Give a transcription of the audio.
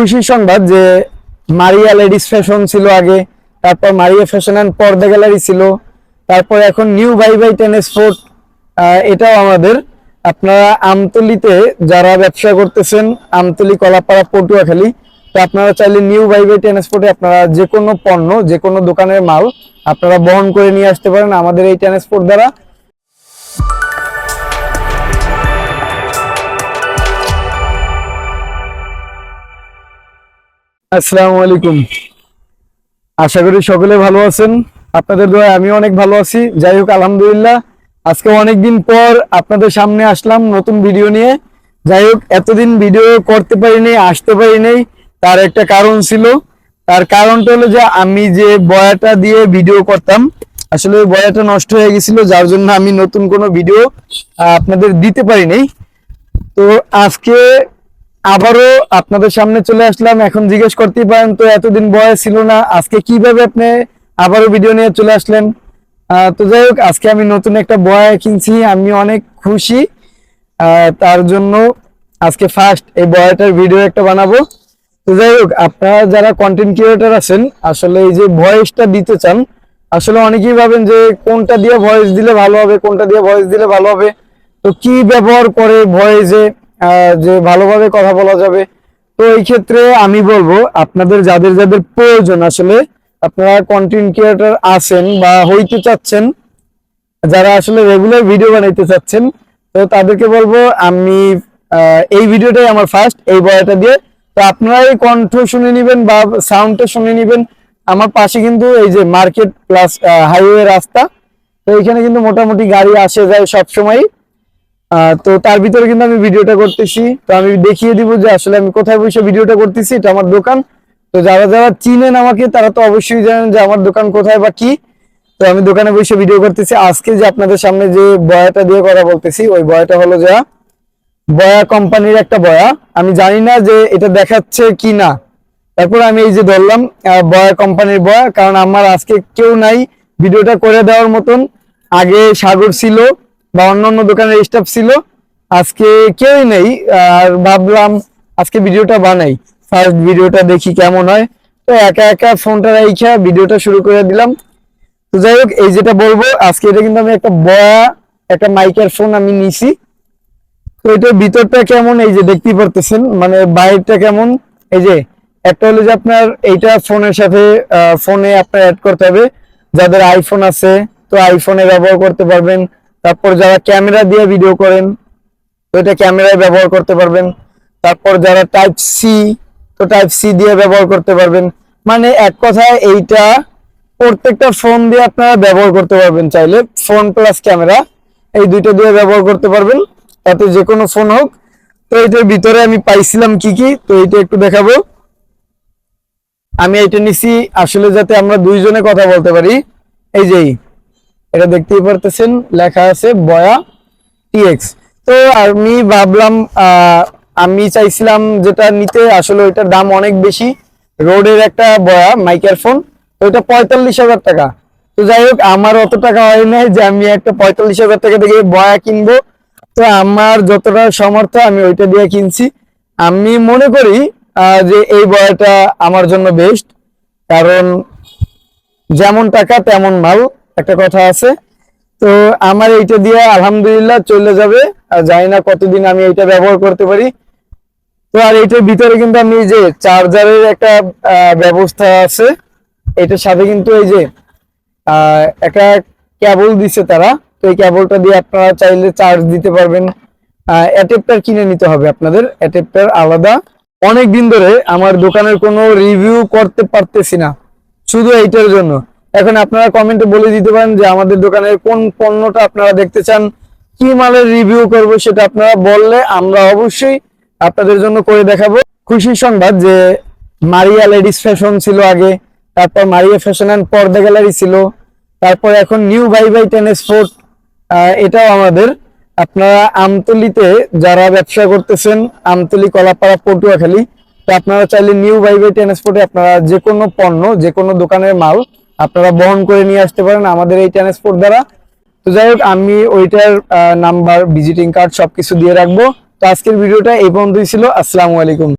খুশির সংবাদ যে মারিয়া লেডিস ফ্যাশন ছিল আগে, তারপর মারিয়া ফ্যাশন অ্যান্ড পর্দা গ্যালারি ছিল, তারপর এখন new buy buy tennis fort এটাও আমাদের। আপনারা আমতলিতে যারা ব্যবসা করতেছেন, আমতলি, কলাপাড়া, পটুয়াখালী, তো আপনারা চাইলে নিউ বাই বাই টেনিস ফোর্টে আপনারা যে কোনো পণ্য যে কোনো দোকানের মাল আপনারা বহন করে নিয়ে আসতে পারেন আমাদের এই টেনিস ফোর্ট দ্বারা। আসসালামু আলাইকুম। আশা করি সকলে ভালো আছেন। আপনাদের দোয়ায় আমি অনেক ভালো আছি। যাই হোক, আলহামদুলিল্লাহ, আজকে অনেকদিন পর আপনাদের সামনে আসলাম নতুন ভিডিও নিয়ে। যাই হোক, এতদিন ভিডিও করতে পারিনি, আসতে পারিনি, তার একটা কারণ ছিল। তার কারণটা হলো যে আমি যে বয়াটা দিয়ে ভিডিও করতাম, আসলে ওই বয়াটা নষ্ট হয়ে গেছিল, যার জন্য আমি নতুন কোনো ভিডিও আপনাদের দিতে পারিনি। তো আজকে আবারও আপনাদের সামনে চলে আসলাম। এখন জিজ্ঞেস করতেই পারেন, তো এতদিন বয়স ছিল না, আজকে কীভাবে আপনি আবারও ভিডিও নিয়ে চলে আসলেন? তো যাই হোক, আজকে আমি নতুন একটা বয় কিনছি, আমি অনেক খুশি। তার জন্য আজকে ফার্স্ট এই বয়টার ভিডিও একটা বানাবো। তো যাই হোক, আপনারা যারা কন্টেন্ট ক্রিয়েটর আছেন, আসলে এই যে ভয়েসটা দিতে চান, আসলে অনেকেই ভাবেন যে কোনটা দিয়ে ভয়েস দিলে ভালো হবে, কোনটা দিয়ে ভয়েস দিলে ভালো হবে। তো কি ব্যবহার করে ভয়েসে যে ভালোভাবে কথা বলা যাবে। তো এই ক্ষেত্রে আমি বলব, আপনাদের যাদের যাদের প্রয়োজন আসলে, আপনারা কন্টেন্ট ক্রিয়েটর আছেন বা হইতে চাচ্ছেন, যারা আসলে রেগুলার ভিডিও বানাইতে চাচ্ছেন, তো তাদেরকে বলব, আমি এই ভিডিওটাই আমার ফার্স্ট এই বয়াটা দিয়ে। তো আপনারা এই কণ্ঠ শুনে নেবেন বা সাউন্ডটা শুনে নেবেন। আমার পাশে কিন্তু এই যে মার্কেট প্লাস হাইওয়ে রাস্তা, তো এখানে কিন্তু মোটামুটি গাড়ি আসে, যায় সব সময় তো তার ভিতরে কিন্তু আমি ভিডিওটা করতেছি। তো আমি দেখিয়ে দিব যে আসলে আমি কোথায় বসে ভিডিওটা করতেছি, এটা আমার দোকান। তো যারা যারা চিনেন আমাকে, তারা তো অবশ্যই জানেন যে আমার দোকান কোথায় বা কি। তো আমি দোকানে বসে ভিডিও করতেছি। আজকে যে আপনাদের সামনে যে বয়াটা দিয়ে কথা বলতেছি, ওই বয়াটা হলো যা বয়া কোম্পানির একটা বয়া। আমি জানি না যে এটা দেখাচ্ছে কি না। তারপর আমি এই যে ধরলাম বয়া কোম্পানির বয়া, কারণ আমার আজকে কেউ নাই। ভিডিওটা করে দেওয়ার মতন। আগে সাগর ছিল বা অন্যান্য দোকানের স্টাফ ছিল। আজকে কেউই নেই, আর ভাবলাম আজকে ভিডিওটা বানাই। ফার্স্ট ভিডিওটা দেখি কেমন হয়। তো একা একা ফোনটা রাইখা ভিডিওটা শুরু করে দিলাম। তো যাই হোক, এই যেটা বলব, আজকে এটা কিন্তু আমি একটা বয়া একটা মাইকের ফোন আমি নিছি। তো এটার ভিতরটা কেমন? এই যে দেখতেই পারতেছেন মানে বাইরটা কেমন? এই যে, একটা হলো যে আপনার এইটা ফোনের সাথে ফোনে আপনার অ্যাড করতে হবে। যাদের আইফোন আছে, তো আইফোনে ব্যবহার করতে পারবেন। তারপর যারা ক্যামেরা দিয়ে ভিডিও করেন, তো এটা ক্যামেরায় ব্যবহার করতে পারবেন। তারপর যারা টাইপ সি তো টাইপ সি দিয়ে ব্যবহার করতে পারবেন। মানে এক কথায় এইটা প্রত্যেকটা ফোন দিয়ে আপনারা ব্যবহার করতে পারবেন চাইলে। ফোন প্লাস ক্যামেরা এই দুইটা দিয়ে ব্যবহার করতে পারবেন। তাতে যে কোনো ফোন হোক। তো এটার ভিতরে আমি পাইছিলাম কি কি, তো এটা একটু দেখাবো। আমি এটা নিছি, আসলে যাতে আমরা দুইজনে কথা বলতে পারি। এই যে এটা দেখতেই পারতেছেন, লেখা আছে বয়া টিএক্স তো আমি ভাবলাম আমি চাইছিলাম যেটা নিতে, আসলে ওইটার দাম অনেক বেশি। রোডের একটা বয়া মাইক্রোফোন ফোন ওইটা পঁয়তাল্লিশ হাজার টাকা। তো যাই হোক, আমার অত টাকা হয় নাই যে আমি একটা পঁয়তাল্লিশ হাজার টাকা থেকে বয়া কিনবো। তো আমার যতটা সামর্থ্য, আমি ওইটা দিয়ে কিনছি। আমি মনে করি যে এই বয়াটা আমার জন্য বেস্ট কারণ যেমন টাকা, তেমন মাল। একটা কথা আছে। তো আমার এইটা দিয়ে আলহামদুলিল্লাহ চলে যাবে। আর জানি না কতদিন আমি এটা ব্যবহার করতে পারি। তো আর এইটার ভিতরে কিন্তু আমি যে চার্জারের একটা ব্যবস্থা আছে। এটার সাথে কিন্তু এই যে একটা কেবল দিছে তারা। তো এই কেবলটা দিয়ে আপনারা চাইলে চার্জ দিতে পারবেন। অ্যাটেপটার কিনে নিতে হবে আপনাদের। অ্যাটেপটার আলাদা। অনেক দিন ধরে আমার দোকানের কোনো রিভিউ করতে পারতেছি না। শুধু এইটার জন্য। এখন আপনারা কমেন্টে বলে দিতে পারেন যে আমাদের দোকানের কোন পণ্যটা আপনারা দেখতে চান, কি মালের রিভিউ করব সেটা আপনারা বললে আমরা অবশ্যই আপনাদের জন্য করে দেখাবো। খুশির সংবাদ যে মারিয়া লেডিস ফ্যাশন ছিল আগে, তারপর মারিয়া ফ্যাশন অ্যান্ড পর্দা গ্যালারি ছিল, তারপর এখন new buy buy tennis fort এটাও আমাদের। আপনারা আমতলিতে যারা ব্যবসা করতেছেন, আমতলি, কলাপাড়া, পটুয়াখালী, তো আপনারা চাইলে নিউ বাই বাই ট্রান্সপোর্টে আপনারা যে কোনো পণ্য যে কোনো দোকানের মাল আপনারা বহন করে নিয়ে আসতে পারেন আমাদের এই ট্রান্সপোর্ট দ্বারা। তো যাই হোক, আমি ওইটার নাম্বার ভিজিটিং কার্ড সবকিছু দিয়ে রাখব। তো আজকের ভিডিওটা এই পর্যন্তই ছিল। আসসালামু আলাইকুম।